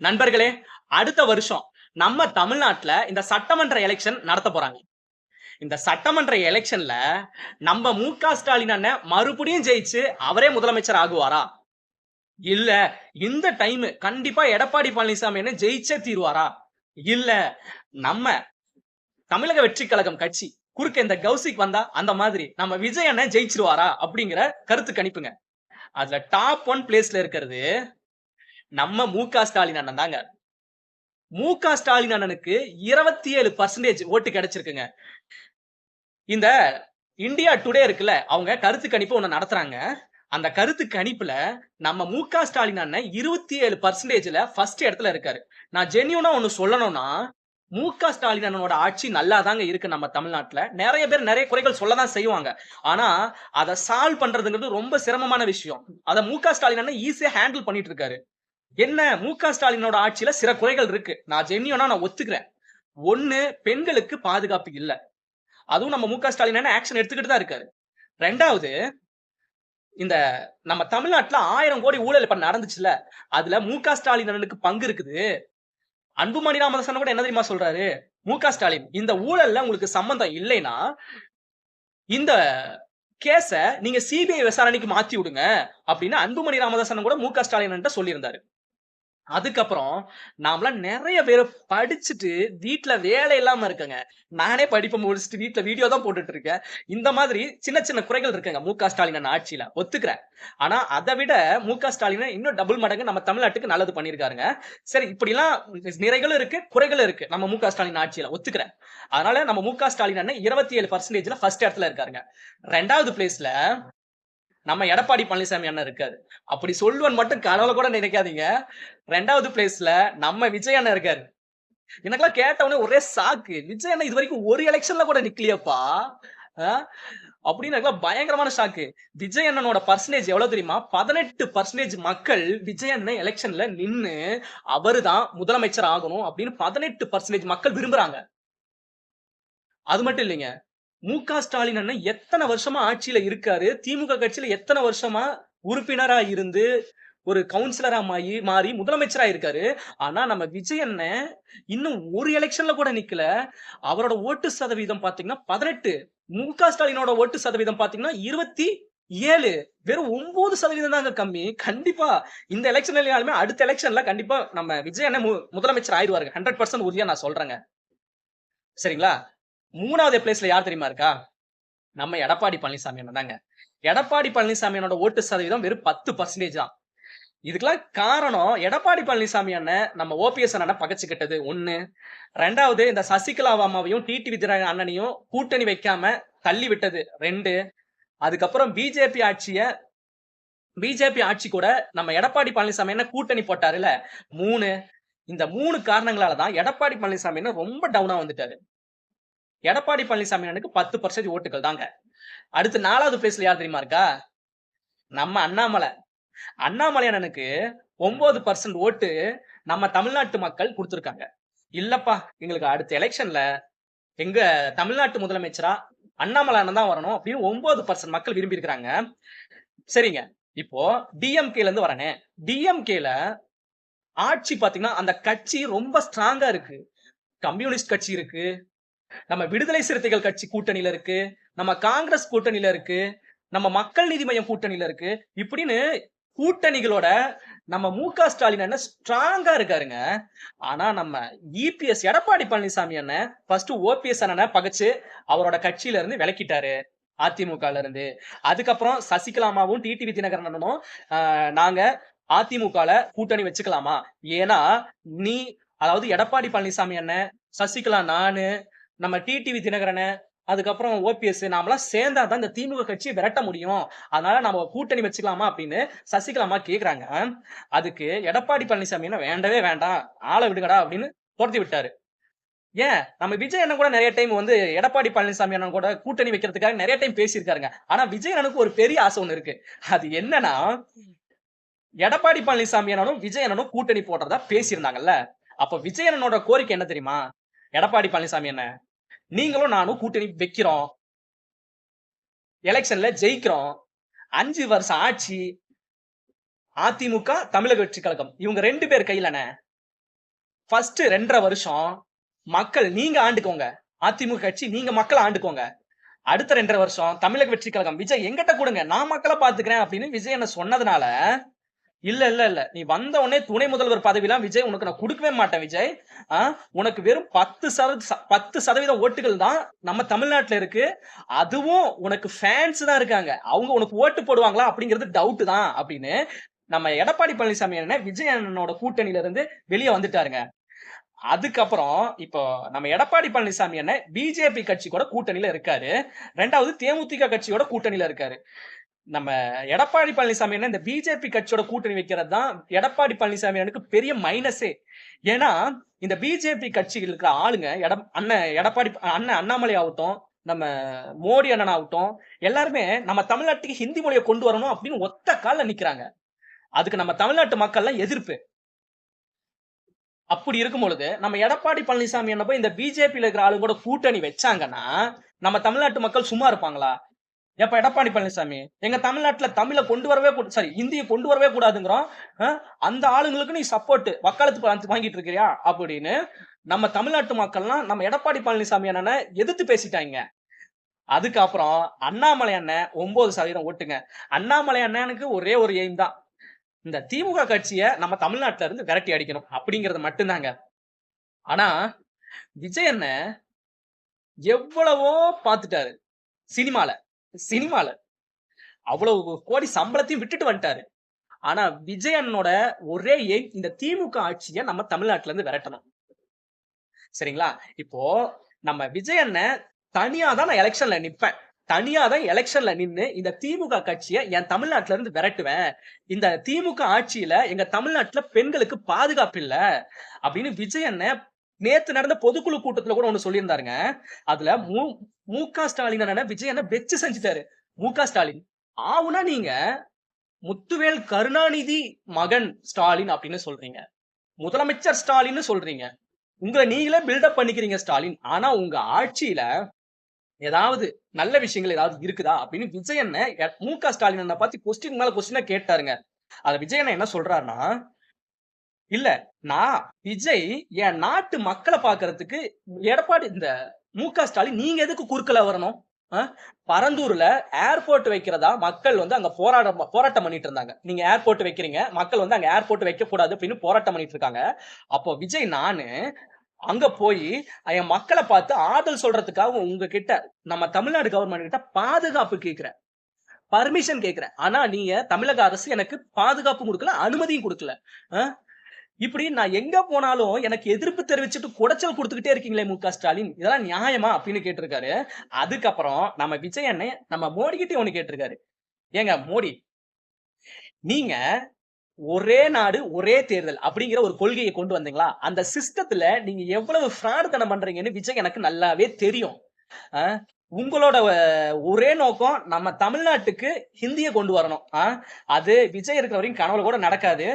நண்பர்களே அடுத்த வருஷம் நம்ம தமிழ்நாட்டுல இந்த சட்டமன்ற எலெக்ஷன் நடத்த போறாங்க. இந்த சட்டமன்ற எலெக்ஷன்ல நம்ம மு க ஸ்டாலின் அண்ணன் மறுபடியும் ஜெயிச்சு அவரே முதலமைச்சர் ஆகுவாரா? இல்ல இந்த டைம் கண்டிப்பா எடப்பாடி பழனிசாமி என்ன ஜெயிச்சே தீருவாரா? இல்ல நம்ம தமிழக வெற்றி கழகம் கட்சி குறுக்க இந்த கௌசிக் வந்தா அந்த மாதிரி நம்ம விஜய் அண்ணன் ஜெயிச்சிருவாரா? அப்படிங்கிற கருத்து கணிப்புங்க. அதுல டாப் ஒன் பிளேஸ்ல இருக்கிறது நம்ம மு க ஸ்டாலின் அண்ணன் தாங்க. மு க ஸ்டாலின் அண்ணனுக்கு இருபத்தி ஏழு பர்சன்டேஜ் ஓட்டு கிடைச்சிருக்குங்க. இந்த இந்தியா டுடே இருக்குல்ல அவங்க கருத்து கணிப்பு ஒண்ணு நடத்துறாங்க. அந்த கருத்து கணிப்புல நம்ம மு க ஸ்டாலின் அண்ணன் இருபத்தி ஏழு பர்சன்டேஜ்ல ஃபர்ஸ்ட் இடத்துல இருக்காரு. நான் ஜென்யூனா ஒன்று சொல்லணும்னா மு க ஸ்டாலின் அண்ணனோட ஆட்சி நல்லா தாங்க இருக்கு நம்ம தமிழ்நாட்டில். நிறைய பேர் நிறைய குறைகள் சொல்ல தான் செய்வாங்க. ஆனா அதை சால்வ் பண்றதுங்கிறது ரொம்ப சிரமமான விஷயம். அதை மு க ஸ்டாலின் அண்ணன் ஈஸியா ஹேண்டில் பண்ணிட்டு இருக்காரு. என்ன? மு க ஸ்டாலினோட ஆட்சியில சில குறைகள் இருக்கு. நான் ஜென்யூனா நான் ஒத்துக்கிறேன். ஒண்ணு பெண்களுக்கு பாதுகாப்பு இல்ல. அதுவும் நம்ம மு க ஸ்டாலின் ஆக்ஷன் எடுத்துக்கிட்டு தான் இருக்காரு. ரெண்டாவது இந்த நம்ம தமிழ்நாட்டுல ஆயிரம் கோடி ஊழல் இப்ப நடந்துச்சுல அதுல மு க ஸ்டாலின் பங்கு இருக்குது. அன்புமணி ராமதாசன் கூட என்ன தெரியுமா சொல்றாரு? மு க ஸ்டாலின் இந்த ஊழல்ல உங்களுக்கு சம்பந்தம் இல்லைன்னா இந்த கேஸ நீங்க சிபிஐ விசாரணைக்கு மாத்தி விடுங்க அப்படின்னு அன்புமணி ராமதாசன் கூட மு க ஸ்டாலின் சொல்லியிருந்தாரு. அதுக்கப்புறம் நாமலாம் நிறைய பேர் படிச்சுட்டு வீட்டுல வேலை இல்லாம இருக்கங்க. நானே படிப்பை முடிச்சுட்டு வீட்டுல வீடியோ தான் போட்டுட்டு இருக்கேன். இந்த மாதிரி சின்ன சின்ன குறைகள் இருக்குங்க மு க ஸ்டாலின் ஆட்சியில. ஒத்துக்கிறேன். ஆனா அதை விட மு க ஸ்டாலின் இன்னும் டபுள் மடங்கு நம்ம தமிழ்நாட்டுக்கு நல்லது பண்ணிருக்காருங்க சரி இப்படிலாம் நிறைகளும் இருக்கு குறைகளும் இருக்கு நம்ம மு க ஸ்டாலின் ஆட்சியில. ஒத்துக்கிறேன். அதனால நம்ம மு க ஸ்டாலின் அண்ணன் இருபத்தி ஏழு பர்சன்டேஜ்ல ஃபர்ஸ்ட் இடத்துல இருக்காருங்க. ரெண்டாவது பிளேஸ்ல நம்ம எடப்பாடி பழனிசாமி அண்ணன் இருக்காரு. அப்படி சொல்லுவன் மட்டும் கனவுல கூட நினைக்காதீங்க. ரெண்டாவது பிளேஸ்ல நம்ம விஜய் அண்ணன் இருக்காரு. எனக்கெல்லாம் கேட்டவனே ஒரே சாக்கு விஜய் அண்ணன் இது வரைக்கும் ஒரு எலெக்ஷன்ல கூட நிக்கலையப்பா. அப்படின்னு பயங்கரமான ஷாக்கு விஜய் அண்ணனோட பர்சன்டேஜ் எவ்வளவு தெரியுமா? பதினெட்டு பர்சன்டேஜ் மக்கள் விஜய் அண்ணன் எலெக்ஷன்ல நின்னு அவரு தான் முதலமைச்சர் ஆகணும் அப்படின்னு பதினெட்டு பர்சன்டேஜ் மக்கள் விரும்புறாங்க. அது மட்டும் இல்லைங்க. மு க ஸ்டாலின் அண்ணன் எத்தனை வருஷமா ஆட்சியில இருக்காரு? திமுக கட்சியில எத்தனை வருஷமா உறுப்பினரா இருந்து ஒரு கவுன்சிலரா மாறி மாறி முதலமைச்சரா இருக்காரு? ஆனா நம்ம விஜய் அண்ணன் இன்னும் ஒரு எலெக்ஷன்ல கூட நிக்கல. அவரோட ஓட்டு சதவீதம் பாத்தீங்கன்னா பதினெட்டு. மு க ஸ்டாலினோட ஓட்டு சதவீதம் பாத்தீங்கன்னா இருபத்தி ஏழு. வெறும் ஒன்பது சதவீதம் தாங்க கம்மி. கண்டிப்பா இந்த எலெக்ஷன் இல்லையாலுமே அடுத்த எலெக்ஷன்ல கண்டிப்பா நம்ம விஜய் அண்ணன் முதலமைச்சர் ஆயிடுவாரு ஹண்ட்ரட் பர்சன்ட் உறுதியா நான் சொல்றேங்க. சரிங்களா? மூணாவது பிளேஸ்ல யார் தெரியுமா இருக்கா? நம்ம எடப்பாடி பழனிசாமி தாங்க. எடப்பாடி பழனிசாமியோட ஓட்டு சதவீதம் வெறும் பத்து பர்சன்டேஜ் தான். இதுக்கெல்லாம் காரணம் எடப்பாடி பழனிசாமி அண்ணன் நம்ம ஓபிஎஸ் அண்ணன் பகச்சுக்கிட்டது. ஒண்ணு. ரெண்டாவது இந்த சசிகலா அம்மாவையும் டிடி வித்யராஜன் அண்ணனையும் கூட்டணி வைக்காம தள்ளி விட்டது. ரெண்டு. அதுக்கப்புறம் பிஜேபி ஆட்சிய பிஜேபி ஆட்சி கூட நம்ம எடப்பாடி பழனிசாமி என்ன கூட்டணி போட்டாருல மூணு. இந்த மூணு காரணங்களால தான் எடப்பாடி பழனிசாமி ரொம்ப டவுனா வந்துட்டாரு. எடப்பாடி பழனிசாமி அண்ணனுக்கு பத்து பர்சன்டேஜ் ஓட்டுகள் தாங்க. அடுத்து நாலாவது பிளேஸ்ல யார் தெரியுமா இருக்கா? நம்ம அண்ணாமலை. அண்ணாமலை அண்ணனுக்கு ஒன்பது பர்சன்ட் ஓட்டு நம்ம தமிழ்நாட்டு மக்கள் கொடுத்துருக்காங்க. இல்லப்பா எங்களுக்கு அடுத்த எலெக்ஷன்ல எங்க தமிழ்நாட்டு முதலமைச்சரா அண்ணாமலை அண்ணன் தான் வரணும் அப்படின்னு ஒன்பது பர்சன்ட் மக்கள் விரும்பி இருக்கிறாங்க சரிங்க இப்போ டிஎம்கேல இருந்து வரனே. டிஎம்கேல ஆட்சி பாத்தீங்கன்னா அந்த கட்சி ரொம்ப ஸ்ட்ராங்கா இருக்கு. கம்யூனிஸ்ட் கட்சி இருக்கு. நம்ம விடுதலை சிறுத்தைகள் கட்சி கூட்டணியில இருக்கு நம்ம காங்கிரஸ் கூட்டணியில இருக்கு நம்ம மக்கள் நீதி மையம் கூட்டணியில இருக்கு. இப்படின்னு கூட்டணிகளோட நம்ம மு க ஸ்டாலின் என்ன ஸ்ட்ராங்கா இருக்காருங்க. ஆனா நம்ம இபிஎஸ் எடப்பாடி பழனிசாமி அண்ணன் ஃபர்ஸ்ட் ஓபிஎஸ் அண்ணனை பகைச்சு அவரோட கட்சியில இருந்து விலக்கிட்டாரு அதிமுகல இருந்து. அதுக்கப்புறம் சசிகலாமாவும் டிடிவி தினகரன் அண்ணனும் நாங்க அதிமுகல கூட்டணி வச்சுக்கலாமா? ஏன்னா நீ அதாவது எடப்பாடி பழனிசாமி அண்ணன் சசிகலா நானு நம்ம டிடிவி தினகரனை அதுக்கப்புறம் ஓபிஎஸ் நாமெல்லாம் சேர்ந்தா தான் இந்த திமுக கட்சியை விரட்ட முடியும். அதனால நம்ம கூட்டணி வச்சுக்கலாமா அப்படின்னு சசிகலாமா கேக்குறாங்க. அதுக்கு எடப்பாடி பழனிசாமி என்ன வேண்டவே வேண்டாம் ஆளை விடுங்கடா அப்படின்னு துரத்தி விட்டாரு. ஏன்? நம்ம விஜய் அண்ணன் கூட நிறைய டைம் வந்து எடப்பாடி பழனிசாமி அண்ணன் கூட கூட்டணி வைக்கிறதுக்காக நிறைய டைம் பேசியிருக்காருங்க. ஆனா விஜய் அண்ணனுக்கு ஒரு பெரிய ஆசை ஒண்ணு இருக்கு. அது என்னன்னா எடப்பாடி பழனிசாமி அண்ணனும் விஜய் அண்ணனும் கூட்டணி போடுறதா பேசியிருந்தாங்கல்ல. அப்ப விஜய் அண்ணனோட கோரிக்கை என்ன தெரியுமா? எடப்பாடி பழனிசாமி என்ன நீங்களும் நானும் கூட்டணி வைக்கிறோம். எலெக்ஷன்ல ஜெயிக்கிறோம். அஞ்சு வருஷம் ஆட்சி அதிமுக தமிழக வெற்றி கழகம். இவங்க ரெண்டு பேர் கையிலண்ணே ஃபர்ஸ்ட் ரெண்டரை வருஷம் மக்கள் நீங்க ஆண்டுக்கோங்க. அதிமுக கட்சி நீங்க மக்களை ஆண்டுக்கோங்க. அடுத்த ரெண்டரை வருஷம் தமிழக வெற்றி கழகம். விஜய் எங்கிட்ட கொடுங்க. நான் மக்களை பாத்துக்கிறேன் அப்படின்னு விஜய் என்ன சொன்னதுனால இல்ல இல்ல இல்ல. நீ வந்த உடனே துணை முதல்வர் பதவிலாம் விஜய் உனக்கு நான் கொடுக்கவே மாட்டேன் விஜய். ஆஹ் உனக்கு வெறும் பத்து சதவீத பத்து சதவீத ஓட்டுகள் தான் நம்ம தமிழ்நாட்டுல இருக்கு. அதுவும் உனக்கு ஃபேன்ஸ் தான் இருக்காங்க. அவங்க உனக்கு ஓட்டு போடுவாங்களா அப்படிங்கிறது டவுட் தான் அப்படின்னு நம்ம எடப்பாடி பழனிசாமி என்ன விஜய் அண்ணனோட கூட்டணியில இருந்து வெளியே வந்துட்டாருங்க. அதுக்கப்புறம் இப்போ நம்ம எடப்பாடி பழனிசாமி என்ன பிஜேபி கட்சி கூட கூட்டணியில இருக்காரு. ரெண்டாவது தேமுதிக கட்சியோட கூட்டணியில இருக்காரு. நம்ம எடப்பாடி பழனிசாமி என்ன இந்த பிஜேபி கட்சியோட கூட்டணி வைக்கிறது தான் எடப்பாடி பழனிசாமி எனக்கு பெரிய மைனஸே ஏன்னா இந்த பிஜேபி கட்சியில் இருக்கிற ஆளுங்க எட அண்ணன் எடப்பாடி அண்ணன் அண்ணாமலை ஆகட்டும் நம்ம மோடி அண்ணன் ஆகட்டும் எல்லாருமே நம்ம தமிழ்நாட்டுக்கு ஹிந்தி மொழியை கொண்டு வரணும் அப்படின்னு ஒத்த காலில் நிக்கிறாங்க. அதுக்கு நம்ம தமிழ்நாட்டு மக்கள்லாம் எதிர்ப்பு. அப்படி இருக்கும் பொழுது நம்ம எடப்பாடி பழனிசாமி என்ன போய் இந்த பிஜேபியில இருக்கிற ஆளுங்க கூட கூட்டணி வச்சாங்கன்னா நம்ம தமிழ்நாட்டு மக்கள் சும்மா இருப்பாங்களா? எப்ப எடப்பாடி பழனிசாமி எங்க தமிழ்நாட்டுல தமிழை கொண்டு வரவே சாரி இந்தியை கொண்டு வரவே கூடாதுங்கிறோம். அந்த ஆளுங்களுக்கு நீ சப்போர்ட் வக்காலத்து வாங்கிட்டு இருக்கிறியா? அப்படின்னு நம்ம தமிழ்நாட்டு மக்கள்லாம் நம்ம எடப்பாடி பழனிசாமி அண்ணனை எதிர்த்து பேசிட்டாங்க. அதுக்கப்புறம் அண்ணாமலை அண்ணன் ஒன்பது சதவீதம் ஓட்டுங்க. அண்ணாமலை அண்ணனுக்கு ஒரே ஒரு எய்ம் தான். இந்த திமுக கட்சியை நம்ம தமிழ்நாட்டுல இருந்து விரட்டி அடிக்கணும். அப்படிங்கறது மட்டும்தாங்க. ஆனா விஜய் அண்ணன் எவ்வளவோ பார்த்துட்டாரு சினிமால. சினிமால. அவ்வளவு கோடி சம்பளத்தையும் விட்டுட்டு வந்துட்டாரு. ஆனா விஜய் அண்ணனோட ஒரே எய்ம் இந்த திமுக ஆட்சியை நம்ம தமிழ்நாட்டுல இருந்து விரட்டணும். சரிங்களா? இப்போ நம்ம விஜய் அண்ணன் தனியா தான் நான் எலெக்ஷன்ல நிப்பேன். தனியா தான் எலெக்ஷன்ல நின்னு இந்த திமுக கட்சியை என் தமிழ்நாட்டுல இருந்து விரட்டுவேன். இந்த திமுக ஆட்சியில எங்க தமிழ்நாட்டுல பெண்களுக்கு பாதுகாப்பு இல்ல அப்படின்னு விஜய் அண்ணன் நேத்து நடந்த பொதுக்குழு கூட்டத்துல கூட ஒண்ணு சொல்லியிருந்தாருங்க. அதுல மு மு க ஸ்டாலின் என்ன விஜய் என்ன வெச்சு செஞ்சுட்டாரு. மு க ஸ்டாலின். ஆவுனா நீங்க முத்துவேல் கருணாநிதி மகன் ஸ்டாலின் அப்படின்னு சொல்றீங்க. முதலமைச்சர் ஸ்டாலின் சொல்றீங்க. உங்களை நீங்களே பில்டப் பண்ணிக்கிறீங்க ஸ்டாலின். ஆனா உங்க ஆட்சியில ஏதாவது நல்ல விஷயங்கள் ஏதாவது இருக்குதா அப்படின்னு விஜய் அண்ணன் மு க ஸ்டாலின் பார்த்து கொஸ்டின் மேல கொஸ்டினா கேட்டாருங்க. அத விஜய் என்ன சொல்றாருன்னா இல்ல நான் விஜய் என் நாட்டு மக்களை பாக்குறதுக்கு எடப்பாடி இந்த மு க ஸ்டாலின் நீங்க எதுக்கு குறுக்கல வரணும்? ஆ? பரந்தூர்ல ஏர்போர்ட் வைக்கிறதா மக்கள் வந்து அங்க போராட்டம் போராட்டம் பண்ணிட்டு இருந்தாங்க. நீங்க ஏர்போர்ட் வைக்கிறீங்க மக்கள் வந்து அங்க ஏர்போர்ட் வைக்க கூடாது அப்படின்னு போராட்டம் பண்ணிட்டு இருக்காங்க. அப்போ விஜய் நானு அங்க போய் என் மக்களை பார்த்து ஆதல் சொல்றதுக்காக உங்ககிட்ட நம்ம தமிழ்நாடு கவர்மெண்ட் கிட்ட பாதுகாப்பு கேட்கிறேன். பர்மிஷன் கேட்கிறேன். ஆனா நீங்க தமிழக அரசு எனக்கு பாதுகாப்பு கொடுக்கல அனுமதியும் கொடுக்கல. ஆ? இப்படி நான் எங்க போனாலும் எனக்கு எதிர்ப்பு தெரிவிச்சுட்டு குடைச்சல் கொடுத்துக்கிட்டே இருக்கீங்களே மு க. ஸ்டாலின். இதெல்லாம் நியாயமா அப்படின்னு கேட்டிருக்காரு. அதுக்கப்புறம் நம்ம விஜய் அண்ணன் நம்ம மோடி கிட்டே ஒண்ணு கேட்டிருக்காரு. ஏங்க மோடி நீங்க ஒரே நாடு ஒரே தேர்தல் அப்படிங்கிற ஒரு கொள்கையை கொண்டு வந்தீங்களா? அந்த சிஸ்டத்துல நீங்க எவ்வளவு ஃப்ராடுத்தனம் பண்றீங்கன்னு விஜய் எனக்கு நல்லாவே தெரியும். ஆஹ் உங்களோட ஒரே நோக்கம் நம்ம தமிழ்நாட்டுக்கு ஹிந்தியை கொண்டு வரணும். ஆஹ் அது விஜய் இருக்கிற வரைக்கும் கனவுல கூட நடக்காது.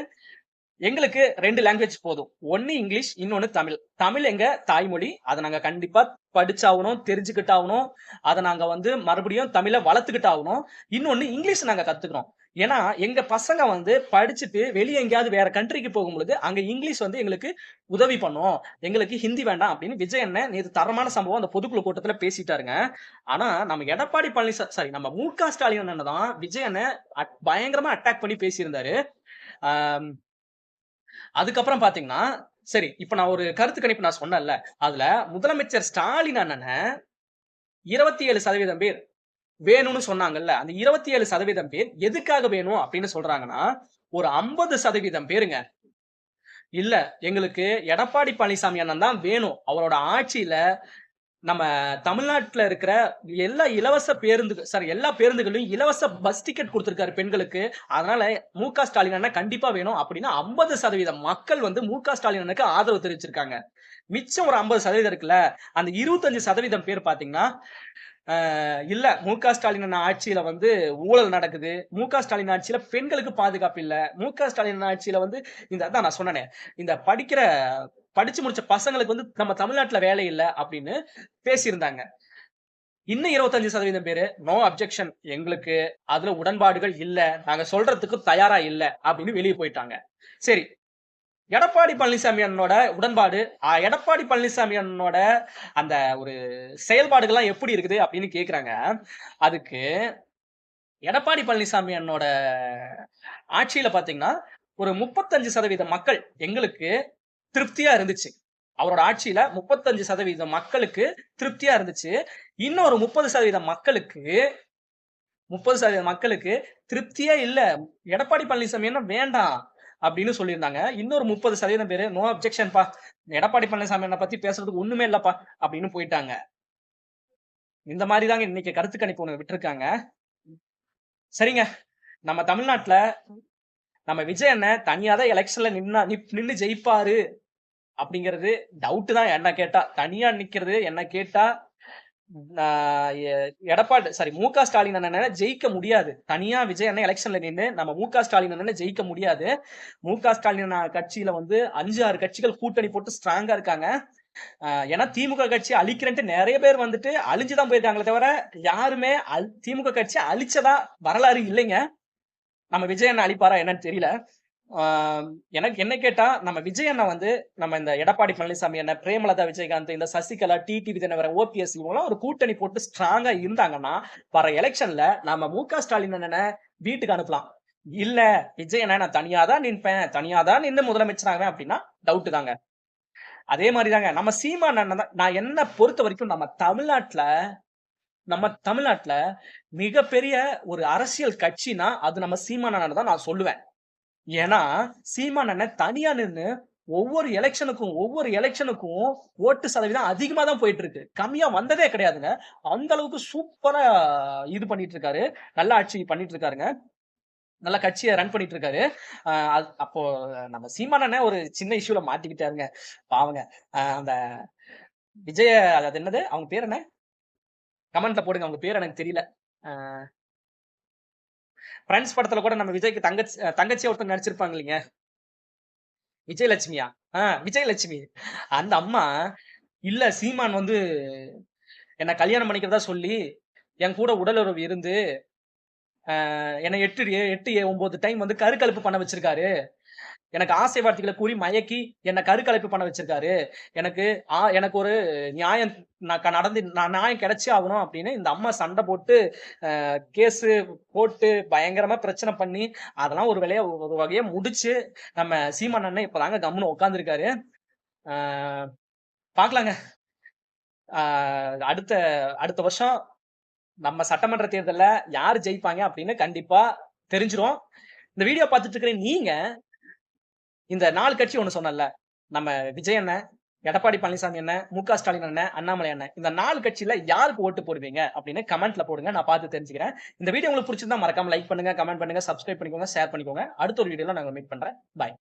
எங்களுக்கு ரெண்டு லாங்குவேஜ் போதும். ஒன்னு இங்கிலீஷ் இன்னொன்னு தமிழ். தமிழ் எங்க? தாய்மொழி. அதை நாங்க கண்டிப்பா படிச்சாகணும் தெரிஞ்சுக்கிட்டாகணும். அதை நாங்க வந்து மறுபடியும் தமிழை வளர்த்துக்கிட்டாகணும். இன்னொன்னு இங்கிலீஷ் நாங்க கத்துக்கிறோம். ஏன்னா எங்க பசங்க வந்து படிச்சுட்டு வெளியே எங்கேயாவது வேற கண்ட்ரிக்கு போகும்பொழுது அங்க இங்கிலீஷ் வந்து எங்களுக்கு உதவி பண்ணும். எங்களுக்கு ஹிந்தி வேண்டாம் அப்படின்னு விஜய் அண்ணன் நேற்று தரமான சம்பவம் அந்த பொதுக்குழு கூட்டத்துல பேசிட்டாருங்க. ஆனா நம்ம எடப்பாடி பழனிசாமி சாரி நம்ம மு க ஸ்டாலின் அண்ணன் தான் விஜய் அண்ணன் அட்- பயங்கரமா அட்டாக் பண்ணி பேசியிருந்தாரு. அதுக்கப்புறம் பாத்தீங்கன்னா சரி இப்ப நான் ஒரு கருத்து கணிப்பு நான் சொன்னேன்ல அதுல முதலமைச்சர் ஸ்டாலின் அண்ணனை இருபத்தி ஏழு சதவீதம் பேர் வேணும்னு சொன்னாங்கல்ல அந்த இருபத்தி ஏழு சதவீதம் பேர் எதுக்காக வேணும் அப்படின்னு சொல்றாங்கன்னா ஒரு ஐம்பது சதவீதம் பேருங்க. இல்ல எங்களுக்கு எடப்பாடி பழனிசாமி அண்ணன் தான் வேணும். அவரோட ஆட்சியில நம்ம தமிழ்நாட்டில் இருக்கிற எல்லா இலவச பேருந்து சாரி எல்லா பேருந்துகளையும் இலவச பஸ் டிக்கெட் கொடுத்துருக்காரு பெண்களுக்கு. அதனால மு க ஸ்டாலின் கண்டிப்பா வேணும் அப்படின்னா ஐம்பது சதவீதம் மக்கள் வந்து மு க ஸ்டாலின் அண்ணனுக்கு ஆதரவு தெரிவிச்சிருக்காங்க. மிச்சம் ஒரு ஐம்பது சதவீதம் இருக்குல்ல அந்த இருபத்தஞ்சு சதவீதம் பேர் பாத்தீங்கன்னா இல்ல மு க ஸ்டாலின் ஆட்சியில வந்து ஊழல் நடக்குது. மு க ஸ்டாலின் ஆட்சியில பெண்களுக்கு பாதுகாப்பு இல்ல. மு க ஸ்டாலின் ஆட்சியில வந்து இந்த அதான் நான் சொன்னேனே இந்த படிக்கிற படிச்சு முடிச்ச பசங்களுக்கு வந்து நம்ம தமிழ்நாட்டுல வேலை இல்லை அப்படின்னு பேசியிருந்தாங்க. இன்னும் இருபத்தஞ்சு சதவீதம் பேரு நோ அப்ஜெக்ஷன் எங்களுக்கு அதுல உடன்பாடுகள் இல்ல நாங்க சொல்றதுக்கு தயாரா இல்ல அப்படின்னு வெளியே போயிட்டாங்க. சரி எடப்பாடி பழனிசாமி அண்ணனோட உடன்பாடு எடப்பாடி பழனிசாமி அண்ணனோட அந்த ஒரு செயல்பாடுகள்லாம் எப்படி இருக்குது அப்படின்னு கேக்குறாங்க. அதுக்கு எடப்பாடி பழனிசாமி அண்ணனோட ஆட்சியில பாத்தீங்கன்னா ஒரு முப்பத்தஞ்சு சதவீத மக்கள் எங்களுக்கு திருப்தியா இருந்துச்சு. அவரோட ஆட்சியில முப்பத்தஞ்சு சதவீதம் மக்களுக்கு திருப்தியா இருந்துச்சு. இன்னொரு முப்பது சதவீதம் மக்களுக்கு முப்பது சதவீத மக்களுக்கு திருப்தியே இல்ல. எடப்பாடி பழனிசாமி என்ன வேண்டாம் அப்படின்னு சொல்லியிருந்தாங்க. இன்னொரு முப்பது சதவீதம் பேரு நோ அப்செக்ஷன் பா எடப்பாடி பழனிசாமி என்ன பத்தி பேசுறதுக்கு ஒண்ணுமே இல்லப்பா அப்படின்னு போயிட்டாங்க. இந்த மாதிரி தாங்க இன்னைக்கு கருத்து கணிப்பு ஒண்ணு விட்டுருக்காங்க. சரிங்க. நம்ம தமிழ்நாட்டுல நம்ம விஜய் அண்ணன் தனியாதான் எலெக்ஷன்ல நின்னா நின்னு ஜெயிப்பாரு. அப்படிங்கிறது டவுட் தான். என்ன கேட்டா தனியா நிக்கிறது என்ன கேட்டா எடப்பாடி சாரி மு க ஸ்டாலின் அண்ணனை ஜெயிக்க முடியாது. தனியா விஜய் அண்ணன் எலெக்ஷன்ல நின்று நம்ம மு க ஸ்டாலின் அண்ணனை ஜெயிக்க முடியாது. மு க ஸ்டாலின் கட்சியில வந்து அஞ்சு ஆறு கட்சிகள் கூட்டணி போட்டு ஸ்ட்ராங்கா இருக்காங்க. ஏன்னா திமுக கட்சி அழிக்கிறேன்ட்டு நிறைய பேர் வந்துட்டு அழிஞ்சுதான் போயிருக்காங்களே தவிர யாருமே அல்- திமுக கட்சி அழிச்சதா வரலாறு இல்லைங்க. நம்ம விஜய் அண்ணன் அழிப்பாரா என்னன்னு தெரியல. எனக்கு என்ன கேட்டா நம்ம விஜய் அண்ணன் வந்து நம்ம இந்த எடப்பாடி பழனிசாமி அண்ணன் பிரேமலதா விஜயகாந்த் இந்த சசிகலா டிடிவி தினகரன் ஓபிஎஸ் இவங்களாம் ஒரு கூட்டணி போட்டு ஸ்ட்ராங்கா இருந்தாங்கன்னா வர எலெக்ஷன்ல நம்ம மு க ஸ்டாலின் அண்ணனை வீட்டுக்கு அனுப்பலாம். இல்ல விஜய் அண்ணா நான் தனியா தான் நிற்பேன் தனியா தான் நின்று முதலமைச்சராவேன் அப்படின்னா டவுட் தாங்க. அதே மாதிரி தாங்க நம்ம சீமா அண்ணன் தான் நான் என்ன பொறுத்த வரைக்கும் நம்ம தமிழ்நாட்டுல நம்ம தமிழ்நாட்டுல மிகப்பெரிய ஒரு அரசியல் கட்சினா அது நம்ம சீமான் தான் நான் சொல்லுவேன். ஏன்னா சீமான் அண்ணன் தனியா நின்று ஒவ்வொரு எலெக்ஷனுக்கும் ஒவ்வொரு எலெக்ஷனுக்கும் ஓட்டு சதவீதம் அதிகமா தான் போயிட்டு இருக்கு கம்மியா வந்ததே கிடையாதுங்க. அந்த அளவுக்கு சூப்பரா இது பண்ணிட்டு இருக்காரு நல்ல ஆட்சி பண்ணிட்டு இருக்காருங்க நல்ல கட்சியை ரன் பண்ணிட்டு இருக்காரு அது- அப்போ நம்ம சீமான் அண்ணன் ஒரு சின்ன இஷ்யூல மாட்டிக்கிட்டாருங்க. பாவங்க. அந்த விஜய அது என்னது? அவங்க பேர் என்ன? கமெண்ட்ல போடுங்க. அவங்க பேர் எனக்கு தெரியல. ஃப்ரெண்ட்ஸ் படத்துல கூட நம்ம விஜய்க்கு தங்கச்சி தங்கச்சி ஒருத்தர் நடிச்சிருப்பாங்க இல்லைங்க? விஜயலட்சுமியா? ஆஹ் விஜயலட்சுமி. அந்த அம்மா இல்ல சீமான் வந்து என்ன கல்யாணம் பண்ணிக்கிறதா சொல்லி என் கூட உடலுறவு இருந்து ஆஹ் என்னை எட்டு ஏ- எட்டு ஏ- ஒன்பது டைம் வந்து கருக்கலைப்பு பண்ண வச்சிருக்காரு. எனக்கு ஆசை வார்த்தைகளை கூறி மயக்கி என்னை கருக்கலைப்பு பண்ண வச்சிருக்காரு. எனக்கு ஆ- எனக்கு ஒரு நியாயம் நான் நடந்து நான் நியாயம் கிடைச்சி ஆகணும் அப்படின்னு இந்த அம்மா சண்டை போட்டு கேஸு போட்டு பயங்கரமா பிரச்சனை பண்ணி அதெல்லாம் ஒரு வேலையா ஒரு வகையா முடிச்சு நம்ம சீமான் அண்ணன் இப்பதாங்க கம்முன்னு உட்காந்துருக்காரு பார்க்கலாங்க அடுத்த அடுத்த வருஷம் நம்ம சட்டமன்ற தேர்தலில் யார் ஜெயிப்பாங்க அப்படின்னு கண்டிப்பா தெரிஞ்சிடும் இந்த வீடியோ பார்த்துட்டு இருக்கிற நீங்க இந்த நாலு கட்சி ஒண்ணு சொன்னல நம்ம விஜய் அண்ணன் எடப்பாடி பழனிசாமி என்ன மு க ஸ்டாலின் என்ன அண்ணாமலை அண்ணன் இந்த நாலு கட்சியில யாருக்கு ஓட்டு போடுவீங்க அப்படின்னு கமெண்ட்ல போடுங்க. நான் பார்த்து தெரிஞ்சுக்கிறேன். இந்த வீடியோ உங்களுக்கு பிடிச்சிருந்தா மறக்காம லைக் பண்ணுங்க கமெண்ட் பண்ணுங்க சப்ஸ்கிரைப் பண்ணிக்கோங்க ஷேர் பண்ணிக்கோங்க. அடுத்த ஒரு வீடியோல நாங்க மீட் பண்றேன். பாய்